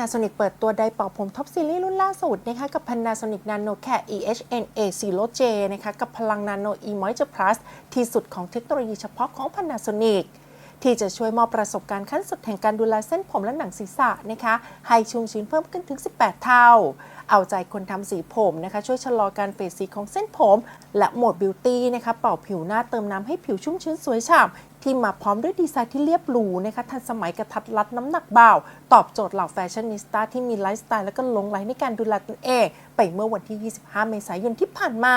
Panasonic เปิดตัวไดร์เป่าผมท็อปซีรีส์รุ่นล่าสุดนะคะกับ Panasonic Nano Cat EHNA 0J นะคะกับพลัง Nano E Moisture Plus ที่สุดของเทคโนโลยีเฉพาะของ Panasonic ที่จะช่วยมอบประสบการณ์ขั้นสุดแห่งการดูแลเส้นผมและหนังศีรษะนะคะให้ชุ่มชื้นเพิ่มขึ้นถึง 18 เท่า เอาใจคนทำสีผมนะคะ ช่วยชะลอการเฟดสีของเส้นผม และโหมดบิวตี้นะคะเป่าผิวหน้าเติมน้ำให้ผิวชุ่มชื้นสวยฉ่ำที่มาพร้อมด้วยดีไซน์ที่เรียบหรูนะคะทันสมัยกระทัดรัดน้ำหนักเบาตอบโจทย์เหล่าแฟชั่นนิสต้าที่มีไลฟ์สไตล์และก็ลงไหลในการดูแลตนเอง ไปเมื่อวันที่ 25 เมษายนที่ผ่านมา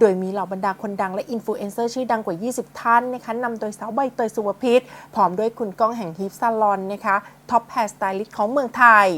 โดยมีเหล่าบรรดาคนดังและอินฟลูเอนเซอร์ชื่อดังกว่า 20 ท่านนะคะนำโดยสาวใบเตยสุวพิษพร้อมด้วยคุณก้องแห่งฮิปซาลอนนะคะท็อปแฮร์สไตลิสต์ของเมืองไทย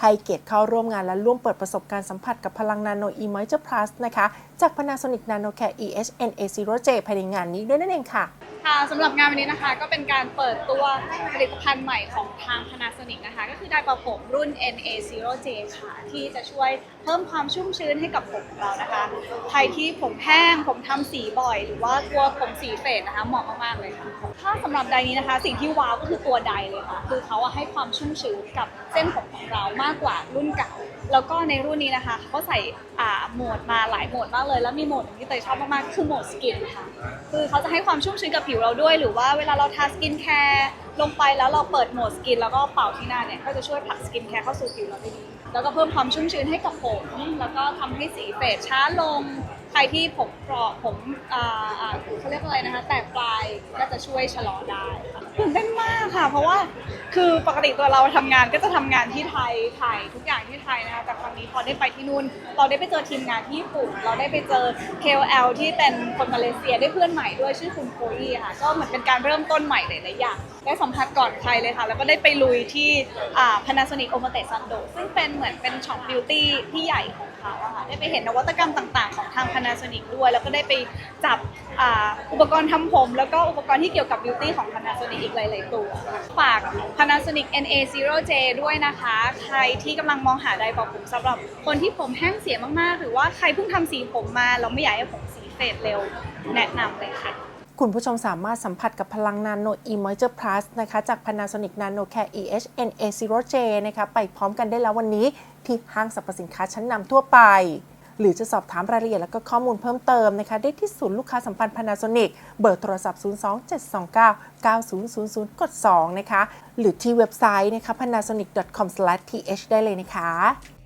ให้เกียรติเข้าร่วมงานและร่วมเปิดประสบการณ์สัมผัสกับพลังนาโนอีมอยเจอร์พลัสนะคะ จาก Panasonic Nano Care EHNA0J ภายในงานนี้ด้วยนั่นเองค่ะ ค่ะสำหรับงานวันนี้นะคะก็เป็นการเปิดตัวผลิตภัณฑ์ใหม่ของทาง Panasonic นะคะ ก็คือไดร์เป่าผมรุ่น NA0J ค่ะ ที่จะช่วยเพิ่มความชุ่มชื้นให้กับผมของเรานะคะ ใครที่ผมแห้งผมทำสีบ่อย หรือว่ากลัวผมสีเฟดนะคะเหมาะมากๆเลยค่ะถ้าสำหรับไดร์นี้นะคะ สิ่งที่ว้าวก็คือตัวไดร์เลยค่ะ คือเขาอะให้ความชุ่มชื้นกับเส้นผมของเรามากกว่ารุ่นเก่า แล้วก็ในรุ่นนี้นะคะเขาก็ใส่อ่าโหมดมาหลายโหมดมากเลย แล้วมีโหมดหนึ่งที่เตยชอบมากๆคือโหมดสกินค่ะ คือเขาจะให้ความชุ่มชื้นกับผิวเราด้วย หรือว่าเวลาเราทาสกินแคร์ ลงไปแล้วเราเปิดโหมดสกิน แล้วก็เป่าที่หน้าเนี่ยก็จะช่วยผลักสกินแคร์เข้าสู่ผิวเราได้ดี แล้วก็เพิ่มความชุ่มชื้นให้กับผม แล้วก็ทำให้สีเฟดช้าลง ใครที่ผมเปราะผมอ่าอ่าเขาเรียกอะไรนะคะ แตกปลายก็จะช่วยชะลอได้ตื่นเต้นมากค่ะ เพราะว่าคือปกติตัวเราทำงานก็จะทำงานที่ไทยถ่ายทุกอย่างที่ไทยนะคะแต่ครั้งนี้พอได้ไปที่นู่น เราได้ไปเจอทีมงานที่ญี่ปุ่น เราได้ไปเจอ KOL ที่เป็นคนมาเลเซียได้เพื่อนใหม่ด้วยชื่อคุณโคอี้ค่ะ ก็เหมือนเป็นการเริ่มต้นใหม่หลายๆอย่างได้สัมผัสก่อนใครเลยค่ะ แล้วก็ได้ไปลุยที่อา Panasonic o m a t e Sando ซึ่งเป็นเหมือนเป็นช็อปบิวตี้ที่ใหญ่ของเขาอะค่ะได้ไปเห็นนวัตกรรมต่างๆ ของทาง Panasonic ด้วย แล้วก็ได้ไปจับอาอุปกรณ์ทำผม แล้วก็อุปกรณ์ที่เกี่ยวกับบิวตี้ของ Panasonic อีกหลายๆตัวฝาก Panasonic NA0J ด้วยนะคะ ใครที่กำลังมองหาไดร์ป่าผมสำหรับคนที่ผมแห้งเสียมากๆ หรือว่าใครเพิ่งทำสีผมมาแล้วไม่อยากให้ผมสีเฟดเร็วแนะนำเลยค่ะ คุณผู้ชมสามารถสัมผัสกับพลัง Nano E Moisture Plus นะคะจาก Panasonic Nano Care EHNA Zero J นะคะไปพร้อมกันได้แล้ววันนี้ที่ห้างสรรพสินค้าชั้นนำทั่วไป หรือจะสอบถามรายละเอียดและก็ข้อมูลเพิ่มเติมนะคะ ได้ที่ศูนย์ลูกค้าสัมพันธ์ Panasonic เบอร์โทรศัพท์ 027299000 กด 2 นะคะ หรือที่เว็บไซต์นะคะ panasonic.com/th ได้เลยนะคะ